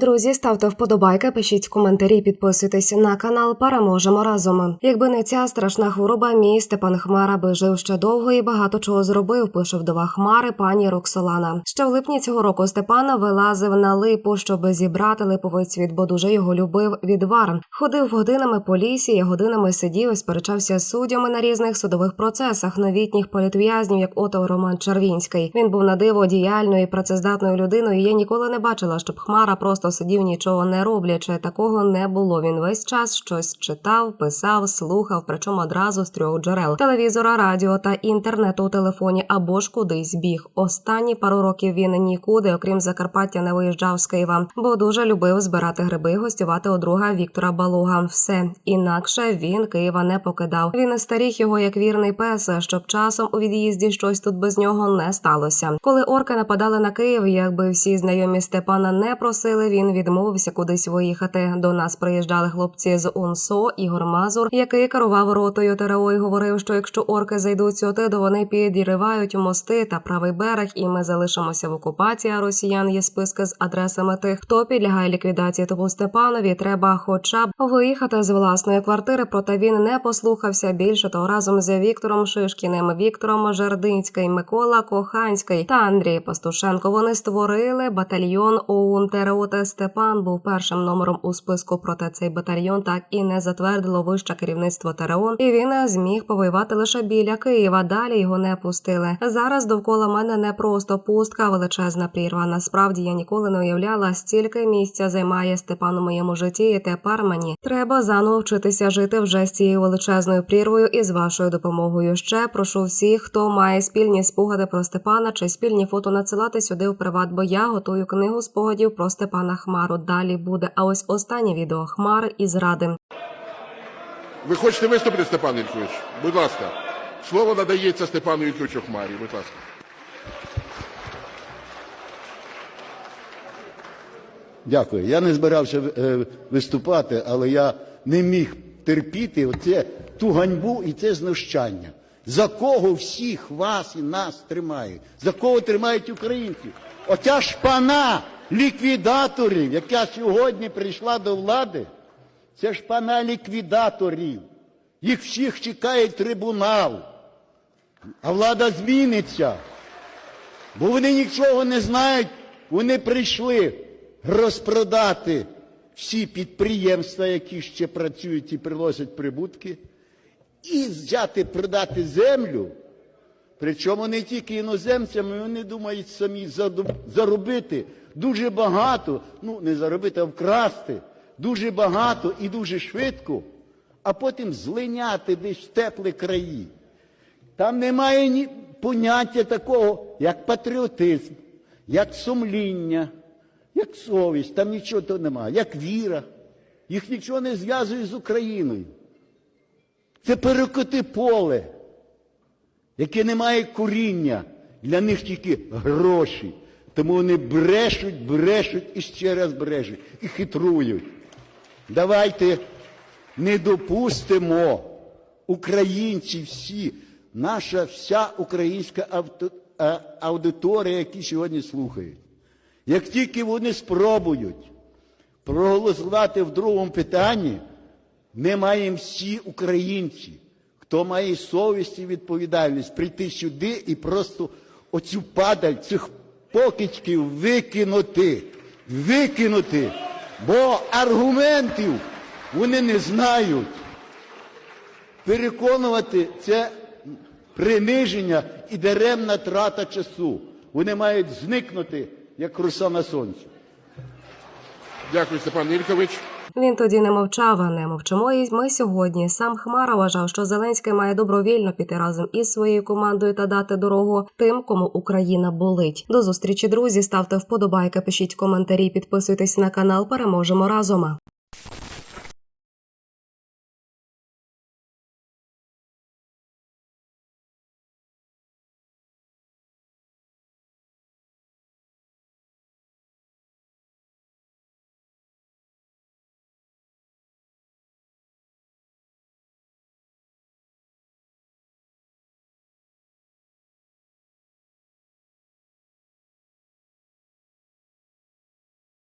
Друзі, ставте вподобайки, пишіть коментарі, підписуйтесь на канал. Переможемо разом. Якби не ця страшна хвороба, мій Степан Хмара би жив ще довго і багато чого зробив. Пише вдова Хмари пані Роксолана. Ще в липні цього року Степана вилазив на липу, щоб зібрати липовиць від бо дуже його любив відвар. Ходив годинами по лісі, і годинами сидів і сперечався з суддями на різних судових процесах новітніх політв'язнів, як ото Роман Червінський. Він був на диво діяльною і працездатною людиною. і Я ніколи не бачила, щоб Хмара просто сидів нічого не роблячи. Такого не було. Він весь час щось читав, писав, слухав, причому одразу з трьох джерел: телевізора, радіо та інтернету у телефоні або ж кудись біг. Останні пару років він нікуди, окрім Закарпаття, не виїжджав з Києва, бо дуже любив збирати гриби, і гостювати у друга Віктора Балуга. Все інакше він Києва не покидав. Він старіг його як вірний пес, щоб часом у від'їзді щось тут без нього не сталося. Коли орки нападали на Київ, якби всі знайомі Степана не просили, він відмовився кудись виїхати. До нас приїжджали хлопці з УНСО Ігор Мазур, який керував ротою ТРО і говорив, що якщо орки зайдуть сюди, то вони підривають мости та правий берег, і ми залишимося в окупації. А росіян є списки з адресами тих, хто підлягає ліквідації. Тому Степанові треба, хоча б виїхати з власної квартири. Проте він не послухався більше того разом з Віктором Шишкіним, Віктором Жердинський, Микола Коханський та Андрій Пастушенко. Вони створили батальйон ОУН ТРО та Степан був першим номером у списку. Проте цей батальйон так і не затвердило вище керівництво ТРО, і він зміг повоювати лише біля Києва. Далі його не пустили. Зараз довкола мене не просто пустка, а величезна прірва. Насправді я ніколи не уявляла, стільки місця займає Степан у моєму житті. І тепер мені треба заново вчитися жити вже з цією величезною прірвою і з вашою допомогою. Ще прошу всіх, хто має спільні спогади про Степана чи спільні фото надсилати сюди в приват, бо я готую книгу спогадів про Степана Хмару. Далі буде. А ось останнє відео Хмари і зради. Ви хочете виступити, Степан Ількович? Будь ласка. Слово надається Степану Ільковичу Хмарі. Будь ласка. Дякую. Я не збирався е, виступати, але я не міг терпіти оце, ту ганьбу і це знущання. За кого всіх вас і нас тримають? За кого тримають українців? Оця шпана ліквідаторів, яка сьогодні прийшла до влади, це шпана ліквідаторів. Їх всіх чекає трибунал. А влада зміниться. Бо вони нічого не знають, вони прийшли розпродати всі підприємства, які ще працюють і приносять прибутки, і взяти продати землю. Причому не тільки іноземцям, вони думають самі заробити дуже багато, ну не заробити, а вкрасти дуже багато і дуже швидко, а потім злиняти десь в теплі краї. Там немає ні поняття такого, як патріотизм, як сумління, як совість, там нічого того немає, як віра. Їх нічого не зв'язує з Україною. Це перекоти поле, яке не має коріння. Для них тільки гроші. Тому вони брешуть, брешуть і ще раз брешуть. І хитрують. Давайте не допустимо українці всі, наша вся українська а- аудиторія, які сьогодні слухають. Як тільки вони спробують проголосувати в другому питанні, ми маємо всі українці, хто має совість і відповідальність, прийти сюди і просто оцю падаль цих покидьків викинути. Викинути. Бо аргументів вони не знають. Переконувати це приниження і даремна трата часу. Вони мають зникнути, як роса на сонці. Дякую, Степан Ількович. Він тоді не мовчав, а не мовчимо. І ми сьогодні. Сам Хмара вважав, що Зеленський має добровільно піти разом із своєю командою та дати дорогу тим, кому Україна болить. До зустрічі, друзі. Ставте вподобайки, пишіть коментарі, підписуйтесь на канал. Переможемо разом.